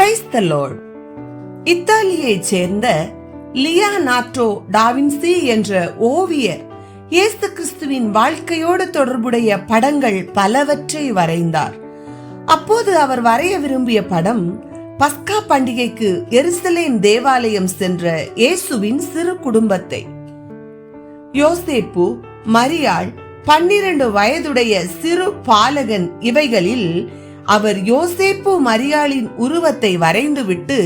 Praise the lord இத்தாலியைச் சேர்ந்த லியானாட்டோ da Vinci என்ற ஓவியர் இயேசு கிறிஸ்துவின் வாழ்க்கையோடு தொடர்புடைய படங்கள் பலவற்றை வரைந்தார். அப்போது அவர் வரைய விரும்பிய படம் பஸ்கா பண்டிகைக்கு எருசலேம் தேவாலயம் சென்ற இயேசுவின் சிறு குடும்பத்தை. யோசேப்பு மரியாள் பன்னிரண்டு வயதுடைய சிறு பாலகன் இவைகளில் அவர் யோசேப்பு மரியாளின் உருவத்தை வரைந்துவிட்டு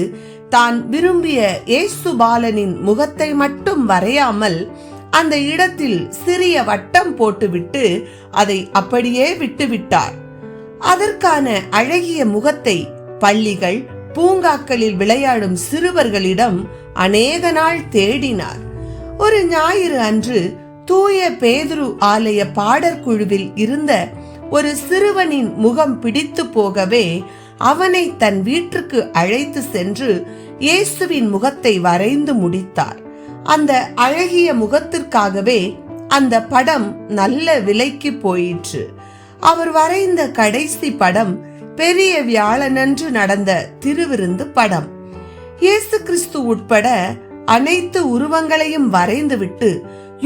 தான் விரும்பிய இயேசு பாலனின் முகத்தை மட்டும் வரையாமல் அந்த இடத்தில் சிறிய வட்டம் போட்டுவிட்டு அதை அப்படியே விட்டுவிட்டார். அதற்கான அழகிய முகத்தை பள்ளிகள் பூங்காக்களில் விளையாடும் சிறுவர்களிடம் அநேக நாள் தேடினார். ஒரு ஞாயிறு அன்று தூய பேதுரு ஆலய பாடற்குழுவில் இருந்த ஒரு சிறுவனின் முகம் பிடித்து போகவே அவனை தன் வீட்டிற்கு அழைத்து சென்று இயேசுவின் முகத்தை வரைந்து முடித்தார். அந்த அழகிய முகத்திற்காகவே அந்த படம் நல்ல விலைக்கு போயிற்று. அவர் வரைந்த கடைசி படம் பெரிய வியாழனன்று நடந்த திருவிருந்து படம். இயேசு கிறிஸ்து உட்பட அனைத்து உருவங்களையும் வரைந்துவிட்டு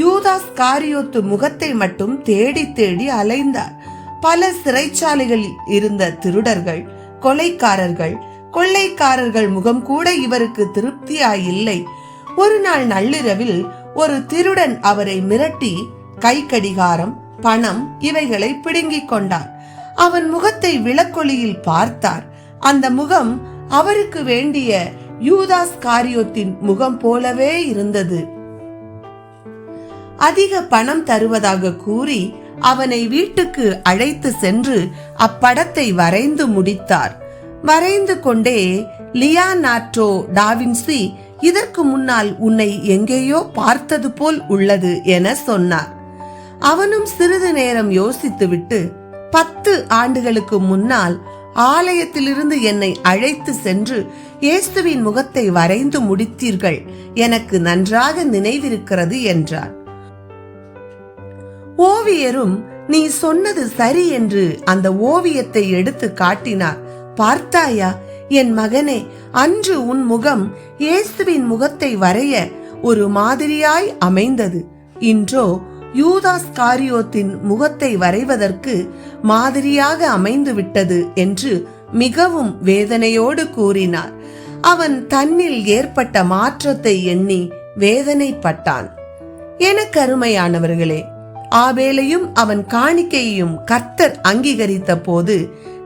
யூதாஸ் காரியோத்து முகத்தை மட்டும் தேடி தேடி அலைந்தார். பல சிறைச்சாலைகளில் இருந்த திருடர்கள் கொலைக்காரர்கள் கொள்ளைக்காரர்கள் முகம் கூட இவருக்கு திருப்தியாயில்லை. ஒரு நாள் நள்ளிரவில் ஒரு திருடன் அவரை மிரட்டி கை கடிகாரம் பணம் இவைகளை பிடுங்கிக் கொண்டார். அவன் முகத்தை விளக்கொலியில் பார்த்தார். அந்த முகம் அவருக்கு வேண்டிய யூதாஸ் காரியோத்தின் முகம் போலவே இருந்தது. அதிக பணம் தருவதாக கூறி அவனை வீட்டுக்கு அழைத்து சென்று அப்படத்தை வரைந்து முடித்தார். வரைந்து கொண்டே லியானாட்டோ டாவின்சி இதற்கு முன்னால் உன்னை எங்கேயோ பார்த்தது போல் உள்ளது என சொன்னார். அவனும் சிறிது நேரம் யோசித்துவிட்டு பத்து ஆண்டுகளுக்கு முன்னால் ஆலயத்திலிருந்து என்னை அழைத்து சென்று இயேசுவின் முகத்தை வரைந்து முடித்தீர்கள். எனக்கு நன்றாக நினைவிருக்கிறது என்றார். ஓவியரும் நீ சொன்னது சரி என்று அந்த ஓவியத்தை எடுத்து காட்டினார். பார்த்தாயா என் மகனே அன்று உன் முகம் இயேசுவின் முகத்தை வரைய ஒரு மாதிரியாய் அமைந்தது. இன்றோ யூதாஸ் காரியோத்தின் முகத்தை வரைவதற்கு மாதிரியாக அமைந்து விட்டது என்று மிகவும் வேதனையோடு கூறினார். அவன் தன்னில் ஏற்பட்ட மாற்றத்தை எண்ணி வேதனைப்பட்டான். எனக்கு கருமையானவர்களே ஆபேலையும் அவன் காணிக்கையையும் கர்த்தர் அங்கீகரித்த போது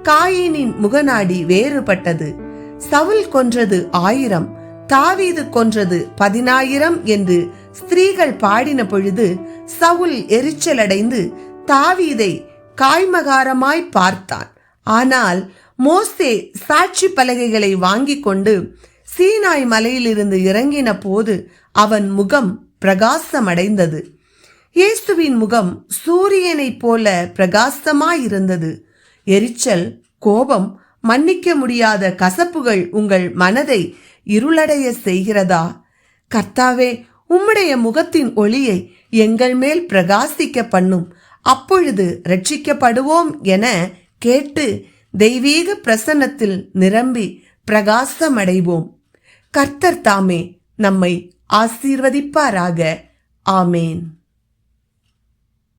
காயினின் முகநாடி வேறுபட்டது. சவுல் கொன்றது ஆயிரம் தாவீது கொன்றது பதினாயிரம் என்று ஸ்திரீகள் பாடின பொழுது சவுல் எரிச்சலடைந்து தாவீதை காய்மகாரமாய் பார்த்தான். ஆனால் மோசே சாட்சி பலகைகளை வாங்கிக் கொண்டு சீனாய் மலையிலிருந்து இறங்கின போது அவன் முகம் பிரகாசமடைந்தது. இயேசுவின் முகம் சூரியனைப் போல பிரகாசமாயிருந்தது. எரிச்சல் கோபம் மன்னிக்க முடியாத கசப்புகள் உங்கள் மனதை இருளடைய செய்கிறதா? கர்த்தாவே உம்முடைய முகத்தின் ஒளியை எங்கள் மேல் பிரகாசிக்க பண்ணும். அப்பொழுது ரட்சிக்கப்படுவோம் என கேட்டு தெய்வீக பிரசன்னத்தில் நிரம்பி பிரகாசமடைவோம். கர்த்தர் தாமே நம்மை ஆசீர்வதிப்பாராக. ஆமேன்.